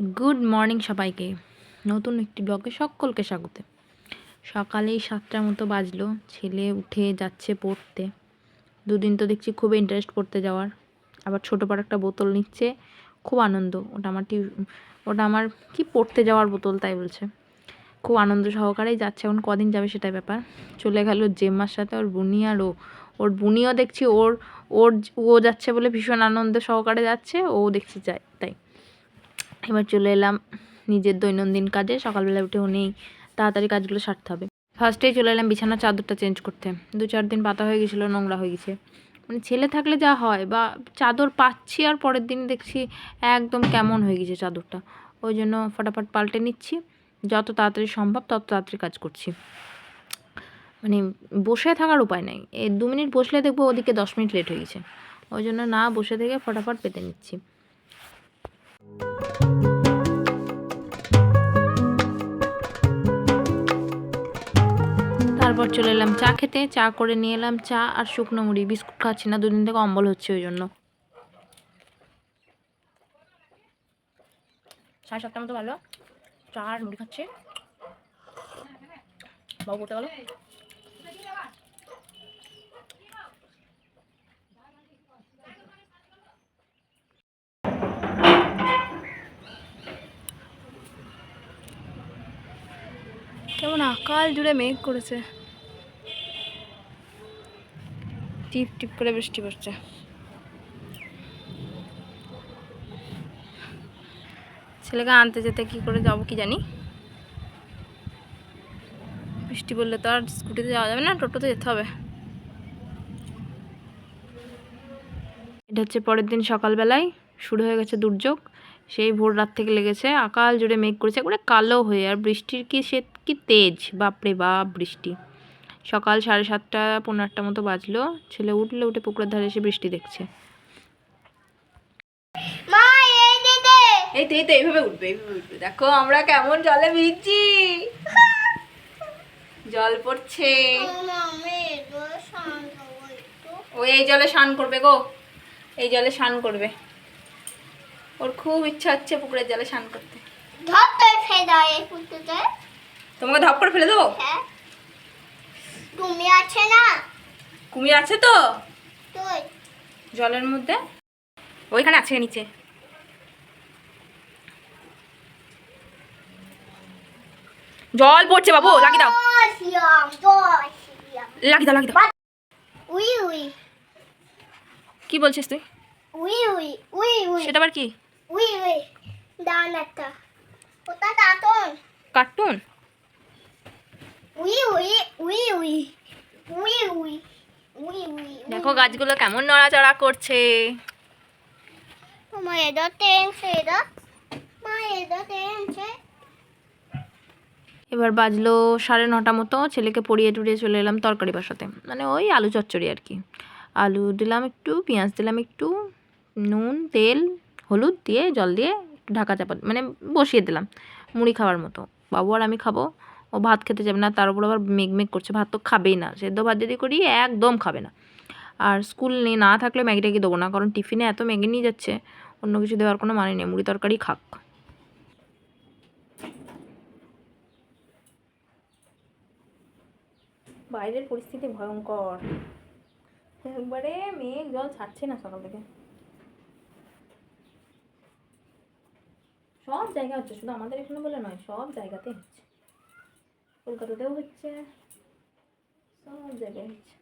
Good morning সবাইকে। নতুন একটি ব্লগে সকলকে স্বাগত। সকালেই সাতটার মতো বাজলো, ছেলে উঠে যাচ্ছে পড়তে। দুদিন তো দেখছি খুব ইন্টারেস্ট পড়তে যাওয়ার। আবার ছোটো পাড়া একটা বোতল নিচ্ছে, খুব আনন্দ। ওটা আমার টিউ, ওটা আমার কি পড়তে যাওয়ার বোতল তাই বলছে। খুব আনন্দ সহকারেই যাচ্ছে, এখন কদিন যাবে সেটাই ব্যাপার। চলে গেল জেম্মার সাথে ওর বুনি আর ও। ওর বুনিও দেখছি ওর ওর, ও যাচ্ছে বলে ভীষণ আনন্দ সহকারে যাচ্ছে, ও দেখছি যায় তাই। এবার চলে এলাম নিজের দৈনন্দিন কাজে। সকালবেলা উঠে নেই তাড়াতাড়ি কাজগুলো সারতে হবে। ফার্স্টেই চলে এলাম বিছানার চাদরটা চেঞ্জ করতে। দু চার দিন পাতা হয়ে গেছিল, নোংরা হয়ে গেছে। মানে ছেলে থাকলে যা হয় বা চাদর পাচ্ছি আর পরের দিন দেখছি একদম কেমন হয়ে গেছে চাদরটা। ওই জন্য ফটাফট পাল্টে নিচ্ছি। যত তাড়াতাড়ি সম্ভব তত তাড়াতাড়ি কাজ করছি। মানে বসে থাকার উপায় নেই। এই দু মিনিট বসলে দেখব ওদিকে দশ মিনিট লেট হয়ে গেছে। ওই জন্য না বসে থেকে ফটাফট পেতে নিচ্ছি। তারপর চলে এলাম চা খেতে। চা করে নিয়ে এলাম চা আর শুকনো মুড়ি। বিস্কুট খাচ্ছি না, দুদিন থেকে অম্বল হচ্ছে ওই জন্য। সাড়ে সাতটার মতো ভালো। চা আর মুড়ি খাচ্ছি। বাবু পড়তে গেলো। কেমন আকাল জুড়ে মেঘ করেছে। টিপ টিপ করে বৃষ্টি পড়ছে। ছেলেকে আনতে যেতে কি করে যাব কি জানি? বৃষ্টি পড়লে তো আর স্কুটিতে যাওয়া যাবে না, টোটোতে যেতে হবে। এটা হচ্ছে পরের দিন সকালবেলায়, শুরু হয়ে গেছে দুর্যোগ। সেই ভোর রাত থেকে লেগেছে আকাল জুড়ে মেঘ করেছে, একবারে কালো হয়ে, আর বৃষ্টির কি সে কি তেজ, বাপরে বাপ বৃষ্টি। সকাল সাড়ে সাতটা পনেরো আটটা মতো বাজলো। ছেলে উঠল উঠে পুকুরের ধারে এসে বৃষ্টি দেখছে। মা এই তো এই তো এইভাবে উঠবে এইভাবে উঠবে। দেখো আমরা কেমন জলে ভিজছি। জল পড়ছে। ও এই জলে স্নান করবে গো। এই জলে স্নান করবে। ওর খুব ইচ্ছা হচ্ছে পুকুরের জলে স্নান করতে। ধর তুই ফেদা এই পুতুতে তোমাকে ধপ করে ফেলে দেবো? হ্যাঁ। তুমি আছে না? কুমির আছে তো? তুই। জলের মধ্যে? ওইখানে আছে নিচে। জল পড়ছে বাবু লাগিয়ে দাও। বসিয়াম দাও লাগিয়ে দাও। উই উই। কি বলছিস তুই? উই উই উই উই। সেটা আবার কি? উই উই। দান একটা ওটা কাটন কার্টুন? দেখো গাছগুলো কেমন নড়াচড়া করছে। এবার বাজলো সাড়ে নটা মতো ছেলেকে পড়িয়ে টুড়িয়ে চলে এলাম তরকারি বাসাতে। মানে ওই আলু চচ্চড়ি আর কি। আলু দিলাম একটু পেঁয়াজ দিলাম একটু নুন তেল হলুদ দিয়ে জল দিয়ে ঢাকা চাপা মানে বসিয়ে দিলাম মুড়ি খাওয়ার মতো। বাবু আর আমি খাব। ও ভাত খেতে যাবে না, তার উপর আবার মেঘ মেঘ করছে, ভাত তো খাবেই না। সেদ্ধ ভাত যদি করি, একদম খাবে না। আর স্কুল নিয়ে না থাকলে ম্যাগি ট্যাগি দেবো না, কারণ টিফিনে এত ম্যাগি নিয়ে যাচ্ছে, অন্য কিছু দেওয়ার কোনো মানে নেই, মুড়ি তরকারি খাক। বাইরের পরিস্থিতি ভয়ঙ্কর। একবারে মেঘ, জল ছাড়ছে না সকাল থেকে। সব জায়গা হচ্ছে, শুধু আমাদের এখানে বলে নয়, সব জায়গাতে হচ্ছে। কলকাতাতেও হচ্ছে সব জায়গায় হচ্ছে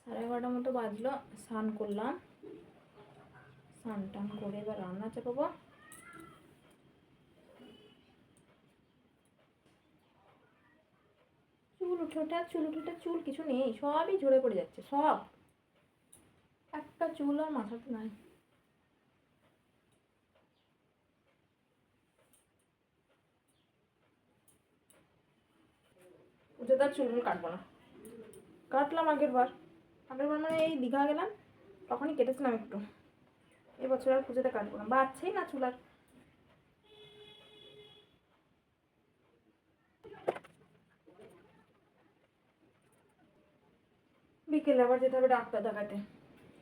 সাড়ে এগারোটার মতো বাজলো স্নান করলাম স্নান টান করে এবার রান্না চাপাবো চুল উঠে ওঠা চুল উঠে ওঠা চুল কিছু নেই, সবই ঝরে পড়ে যাচ্ছে, সব। একটা চুল আর মাথাতে নাই। পুজো তার চুল কাটবো না। কাটলাম আগের বার। আগের বার মানে এই দীঘা গেলাম, তখনই কেটেছিলাম একটু। এবছর আর পুজোতে কাটবো না বাচ্চাই না চুল আর। বিকেলে আবার যেতে হবে ডাক্তার দেখাতে।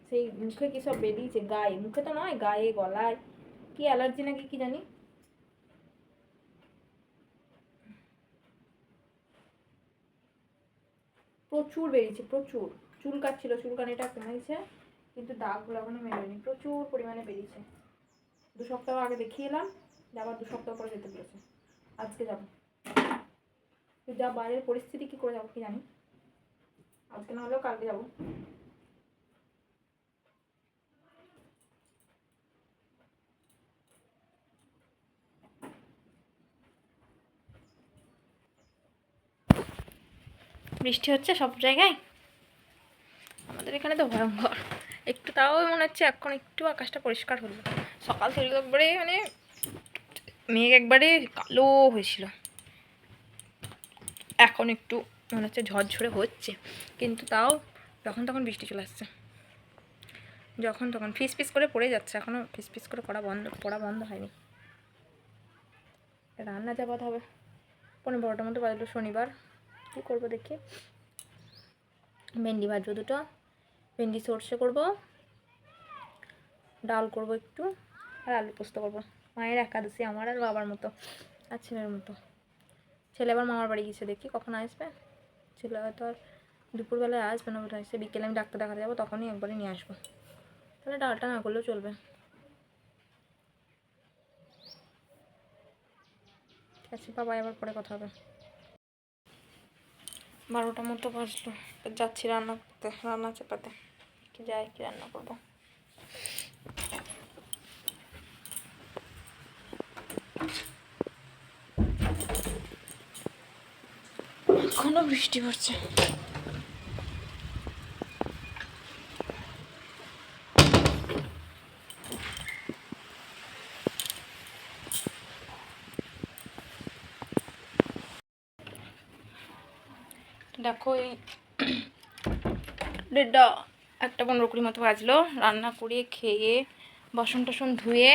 সেই মুখে কি সব বেরিয়েছে? গায়ে, মুখে তো নয়, গায়ে, গলায়। কি অ্যালার্জি নাকি কি জানি? প্রচুর বেরিয়েছে, প্রচুর। চুল কাটছিল চুলকানিটা কমেছে কিন্তু দাগগুলো এখনও মেলেনি, প্রচুর পরিমাণে বেরিয়েছে। দু সপ্তাহ আগে দেখিয়ে এলাম, যে আবার দু সপ্তাহ পরে যেতে পেরেছে আজকে যাব। যা বাইরের পরিস্থিতি কী করে যাব, কি জানি? আজকে না হলেও কালকে যাব। বৃষ্টি হচ্ছে সব জায়গায়। আমাদের এখানে তো ভয়ঙ্কর। একটু তাও মনে হচ্ছে এখন একটু আকাশটা পরিষ্কার হলো। সকাল থেকে একবারে মানে মেঘ একবারে কালো হয়েছিল। এখন একটু মনে হচ্ছে ঝরঝরে হচ্ছে। কিন্তু তাও যখন তখন বৃষ্টি চলে আসছে। যখন তখন ফিস ফিস করে পড়ে যাচ্ছে। এখনও ফিস ফিস করে পড়া বন্ধ পড়া বন্ধ হয়নি। রান্না যাবাদ হবে। পনেরো বারোটার মতো বাজলো শনিবার। কী করব দেখি? ভেন্ডি ভাজবো দুটো। ভেন্ডি সর্ষে করব। ডাল করব একটু। আর আলু পোস্ত করব। মায়ের একাদশী আমার আর বাবার মতো। আর ছেলের মতো। ছেলে আবার মামার বাড়ি গেছে দেখি, কখন আসবে? ছেলে হয়তো আর দুপুরবেলায় আসবে না ওটা এসে বিকেলে আমি ডাক্তার দেখাতে যাব, তখনই একবারে নিয়ে আসব। তাহলে ডালটা না করলেও চলবে। ঠিক আছে বাবা আবার পরে কথা হবে। বারোটা মতো বাজলো। যাচ্ছি রান্না করতে, রান্না চেপাতে। কি যাই, কি রান্না করব? এখনও বৃষ্টি পড়ছে। দেখো এই দেড়টা একটা পনেরো কুড়ি মতো বাজলো। রান্না করে খেয়ে বাসন টাসন ধুয়ে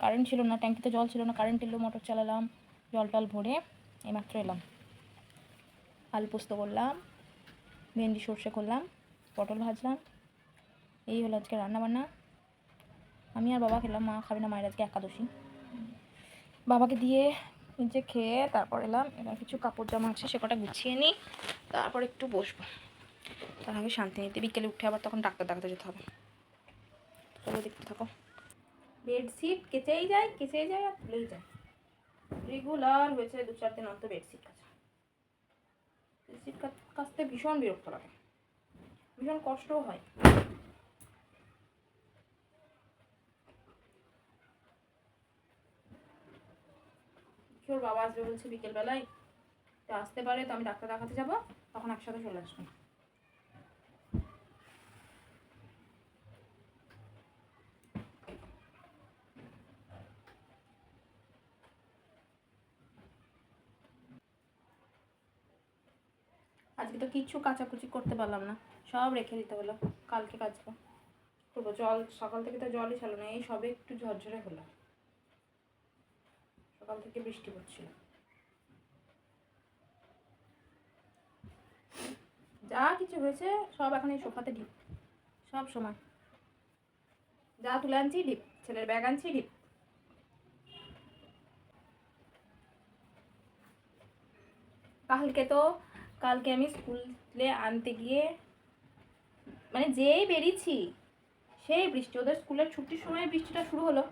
কারেন্ট ছিল না ট্যাঙ্কিতে জল ছিল না কারেন্ট এলো মোটর চালালাম, জল টল ভরে এইমাত্র এলাম। আলু পোস্ত করলাম, ভেন্ডি সর্ষে করলাম, পটল ভাজলাম, এই হলো আজকে রান্না বান্না আমি আর বাবা খেলাম, মা খাবে না, মায়ের আজকে একাদশী। বাবাকে দিয়ে নিজে খেয়ে তারপর এলাম, এবার কিছু কাপড় জামা আছে, সে কটা গুছিয়ে নিই, তারপর একটু বসবো। তার আগে শান্তি নিতে বিকেলে উঠে আবার তখন ডাক্তার দেখাতে যেতে হবে। চলো দেখতে থাকো। বেডশিট কেচেই যায় কেচেই যায় আর তুলেই যায়। রেগুলার হয়েছে দু চার দিন অন্তর বেডশিট কাচা। বেডশিট কাচতে ভীষণ বিরক্ত লাগে। ভীষণ কষ্টও হয়। বাবা আসবে বলছে বিকেলবেলায় তো আসতে পারে, তো আমি ডাক্তার দেখাতে যাব, তখন একসাথে চলে আসব। আজকে তো কিচ্ছু কাচাকুচি করতে পারলাম না, সব রেখে দিতে হলো, কালকে কাচবো। করব, জল, সকাল থেকে তো জলই ছিল না, এই সবে একটু ঝরঝরে হলো। সকাল থেকে বৃষ্টি পড়ছিল যা কিছু হয়েছে, সব এখন এই সোফাতে ঢিপ সব সময়। যা তুলে আনছি ঢিপ ছেলের ব্যাগ আনছি ঢিপ কালকে তো, কালকে আমি স্কুলে আনতে গিয়ে মানে যেই বেরিয়েছি, সেই বৃষ্টি। ওদের স্কুলের ছুটির সময় বৃষ্টিটা শুরু হলো।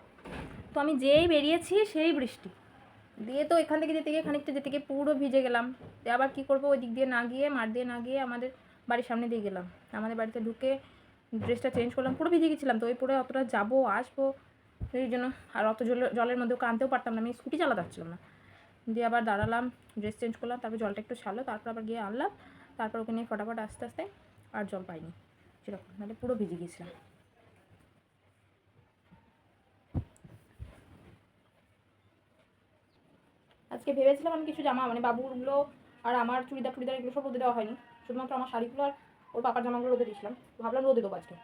তো আমি যেই বেরিয়েছি, সেই বৃষ্টি। দিয়ে তো এখান থেকে যেতে গিয়ে খানিকটা যেতে গিয়ে পুরো ভিজে গেলাম। আবার কী করব? ওই দিক দিয়ে না গিয়ে, মাঠ দিয়ে না গিয়ে আমাদের বাড়ির সামনে দিয়ে গেলাম। আমাদের বাড়িতে ঢুকে ড্রেসটা চেঞ্জ করলাম। পুরো ভিজে গেছিলাম তো, ওই পরে অতটা যাব, আসব, এই জন্য। আর অত জল, জলের মধ্যে ওকে আনতেও পারতাম না। আমি স্কুটি চালাতে পারছিলাম না। দিয়ে আবার দাঁড়ালাম ড্রেস চেঞ্জ করলাম, তারপর জলটা একটু ছাড়লো, তারপর আবার গিয়ে আনলাম। তারপর ওকে নিয়ে ফটাফট আস্তে আস্তে আর জল পাইনি। সেরকম নাহলে পুরো ভিজে গিয়েছিলাম। আজকে ভেবেছিলাম আমি কিছু জামা মানে বাবুরগুলো আর আমার চুড়িদার টুড়িদার এগুলো সব রোদে দেওয়া হয়নি। শুধুমাত্র আমার শাড়িগুলো আর ওর পাপার জামাগুলো রোদে দিয়েছিলাম। ভাবলাম রোদে দেবো আজকে।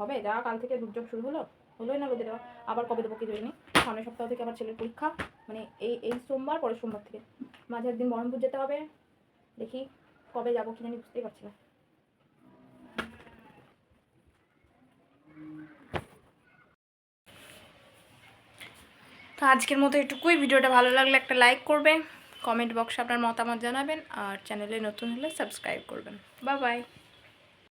হবে, যা কাল থেকে দুর্যোগ শুরু হলো, হলোই না রোদে দেওয়া। আবার কবে দেবো কি জানি সামনের সপ্তাহ থেকে আবার ছেলের পরীক্ষা মানে এই এই সোমবার, পরের সোমবার থেকে। মাঝে একদিন বহরমপুর যেতে হবে। দেখি কবে যাব কি জানি বুঝতেই পারছি না। তো আজকের মতো এটুকুই। ভিডিওটা ভালো লাগলে একটা লাইক করবেন কমেন্ট বক্সে আপনার মতামত জানাবেন, আর চ্যানেলে নতুন হলে সাবস্ক্রাইব করবেন। বা বাই